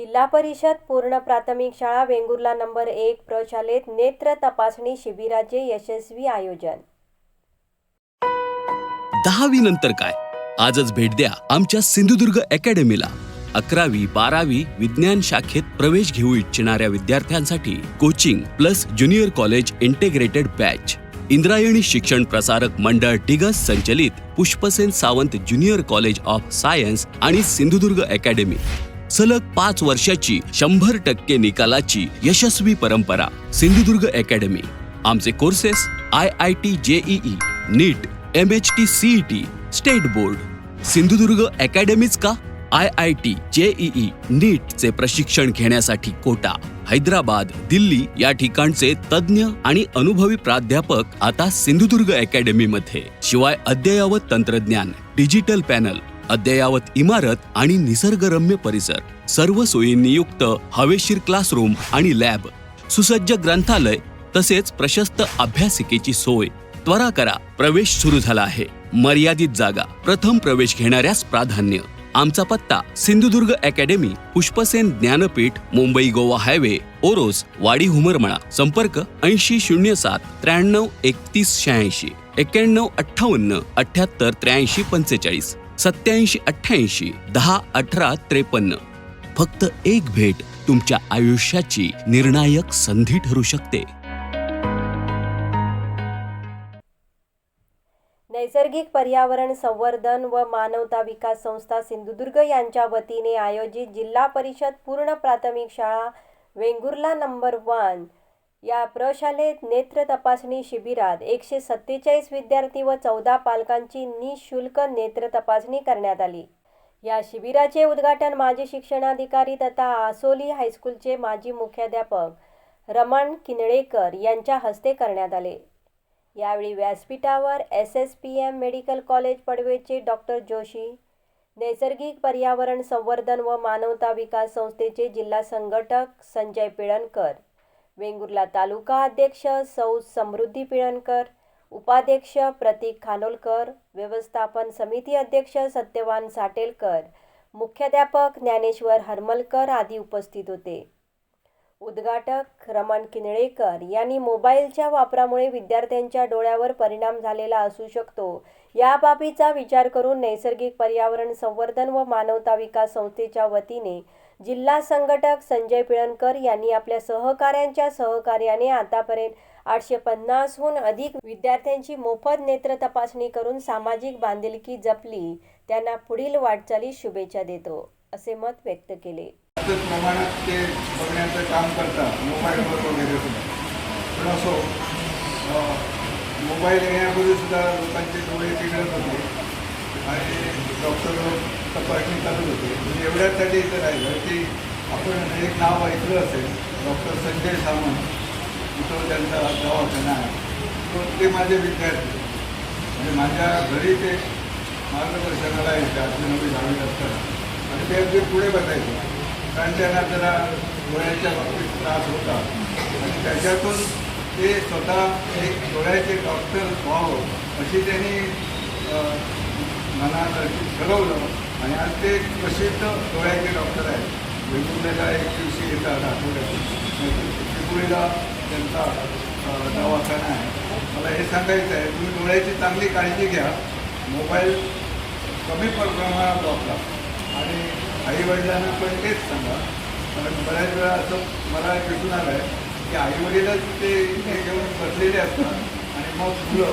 जिल्हा परिषद पूर्ण प्राथमिक शाळा वेंगुर्ला नंबर एक प्रशालेत नेत्र तपासणी शिबिराचे यशस्वी आयोजन. दहावी नंतर काय? आजच भेट द्या आमच्या सिंधुदुर्ग अकॅडमीला. अकरावी बारावी विज्ञान शाखेत प्रवेश घेऊ इच्छिणाऱ्या विद्यार्थ्यांसाठी coaching plus junior college integrated batch. Indrayani Shikshan Prasarak Mandal Digas संचलित Pushpasen Sawant junior college of science आणि सिंधुदुर्ग अकॅडमी. सलग पाच वर्षाची शंभर टक्के निकालाची यशस्वी परंपरा. सिंधुदुर्ग अकॅडमी. आमचे courses I I T JEE NEET M H T CET state board. Sindhudurg अकॅडमीच का? आय आय टी जेईई नीटचे प्रशिक्षण घेण्यासाठी कोटा. हैदराबाद दिल्ली या ठिकाणचे तज्ज्ञ आणि अनुभवी प्राध्यापक आता सिंधुदुर्ग अकॅडमीमध्ये. शिवाय अद्ययावत तंत्रज्ञान डिजिटल पॅनल अद्ययावत इमारत आणि निसर्गरम्य परिसर. सर्व सोयींनी युक्त हवेशीर क्लासरूम आणि लॅब. सुसज्ज ग्रंथालय तसेच प्रशस्त अभ्यासिकेची सोय. त्वरा करा प्रवेश सुरू झाला आहे. मर्यादित जागा. प्रथम प्रवेश घेणाऱ्यास प्राधान्य. आमचा पत्ता सिंधुदुर्ग अकॅडमी पुष्पसेन ज्ञानपीठ मुंबई गोवा हायवे ओरोस वाडी हुमरमळा. संपर्क ऐंशी शून्य सात त्र्याण्णव एकतीस शहाऐंशी एक्क्याण्णव अठ्ठावन्न अठ्याहत्तर त्र्याऐंशी पंचेचाळीस. सत्याऐंशी अठ्ठ्याऐंशी दहा अठरा त्रेपन्न. फक्त एक भेट तुमच्या आयुष्याची निर्णायक संधी ठरू शकते. नैसर्गिक पर्यावरण संवर्धन व मानवता विकास संस्था सिंधुदुर्ग यांच्या वतीने आयोजित जिल्हा परिषद पूर्ण प्राथमिक शाळा वेंगुर्ला नंबर वन या प्रशालेत नेत्र तपासणी शिबिरात एकशे सत्तेचाळीस विद्यार्थी व चौदा पालकांची निशुल्क नेत्र तपासणी करण्यात आली. या शिबिराचे उद्घाटन माजी शिक्षणाधिकारी तथा आसोली हायस्कूलचे माजी मुख्याध्यापक रमण किनळेकर यांच्या हस्ते करण्यात आले. यावेळी व्यासपीठावर S S P M medical college पडवेचे doctor Joshi नैसर्गिक पर्यावरण संवर्धन व मानवता विकास संस्थेचे जिल्हा संघटक संजय पिळणकर वेंगुर्ला तालुका अध्यक्ष सौ समृद्धी पिळणकर उपाध्यक्ष प्रतीक खानोलकर व्यवस्थापन समिती अध्यक्ष सत्यवान साटेलकर मुख्याध्यापक ज्ञानेश्वर हरमलकर आदी उपस्थित होते. उद्घाटक रमण किनळेकर यांनी मोबाईलच्या वापरामुळे विद्यार्थ्यांच्या डोळ्यावर परिणाम झालेला असू शकतो या बाबीचा विचार करून नैसर्गिक पर्यावरण संवर्धन व मानवता विकास संस्थेच्या वतीने जिल्हा संघटक संजय पिळणकर यांनी आपल्या सहकाऱ्यांच्या सहकार्याने आतापर्यंत आठशे पन्नासहून अधिक विद्यार्थ्यांची मोफत नेत्र तपासणी करून सामाजिक बांधिलकी जपली. त्यांना पुढील वाटचाली शुभेच्छा देतो असे मत व्यक्त केले. प्रमाणात ते बघण्याचं काम करतात मोबाईलवर वगैरे पण असो मोबाईल येण्यापूर्वी सुद्धा लोकांचे डोळे बिघडत होते. आणि डॉक्टर तपासणी करत होते. म्हणजे एवढ्यासाठी इथं राहिलं की आपण एक नाव ऐकलं असेल डॉक्टर संजय सावंत इथं त्यांचा दवाखाना आहे. तो ते माझे विद्यार्थी. म्हणजे माझ्या घरी ते मार्गदर्शनाला यायचे आठवी नववी दहावीत असताना आणि ते अगदी पुढे बसायचे. कारण त्यांना जरा डोळ्याच्या बाबतीत त्रास होता. आणि त्याच्यातून ते स्वतः एक डोळ्याचे डॉक्टर व्हावं अशी त्यांनी अं, ठरवलं आणि आज ते प्रसिद्ध डोळ्याचे डॉक्टर आहेत. वेगवेगळ्या एक दिवशी येतात आठवड्याला त्यांचा दवाखाना आहे. मला हे सांगायचं आहे तुम्ही डोळ्याची चांगली काळजी घ्या. मोबाईल कमी प्रमाणात वापरा. आणि आईवडिलांना पण तेच सांगा. कारण बऱ्याच वेळा असं मला दिसून आलं आहे की आईवडीलच ते घेऊन बसलेले असतात. आणि मग मुलं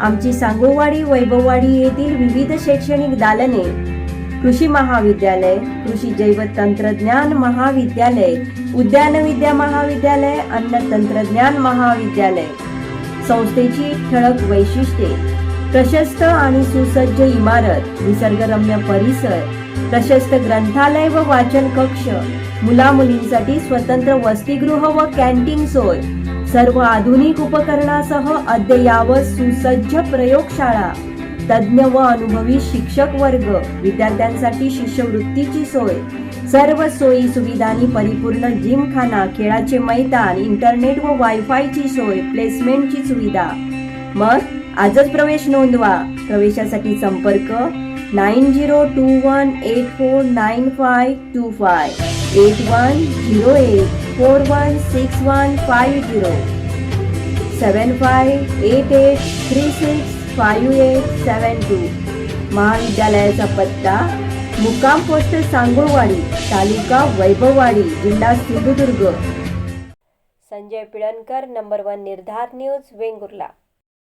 आमची सांगोवाडी वैभववाडी येथील विविध शैक्षणिक दालने कृषी महाविद्यालय कृषी जैव तंत्रज्ञान महाविद्यालय उद्यान विद्या महाविद्यालय अन्न तंत्रज्ञान महाविद्यालय. संस्थेची ठळक वैशिष्ट्ये प्रशस्त आणि सुसज्ज इमारत निसर्गरम्य परिसर प्रशस्त ग्रंथालय व वाचन कक्ष मुला मुलींसाठी स्वतंत्र वसतिगृह व कॅन्टीन सोय सर्व आधुनिक उपकरणासह अद्ययावत सुसज्ज प्रयोगशाळा तज्ज्ञ व अनुभवी शिक्षक वर्ग विद्यार्थ्यांसाठी शिष्यवृत्तीची सोय सर्व सोयी सुविधांनी परिपूर्ण जिमखाना खेळाचे मैदान इंटरनेट व वायफायची सोय प्लेसमेंटची सुविधा. मग आजच प्रवेश नोंदवा. प्रवेशासाठी संपर्क nine zero two one eight four nine five two five eight one zero eight. Four one six one five zero seven five eight eight three six five eight seven two महाविद्यालयाचा पत्ता मुक्काम पोस्ट सांगोळवाडी तालुका वैभववाडी जिल्हा Sindhudurg. Sanjay Pilankar number one Nirdhar news Vengurla.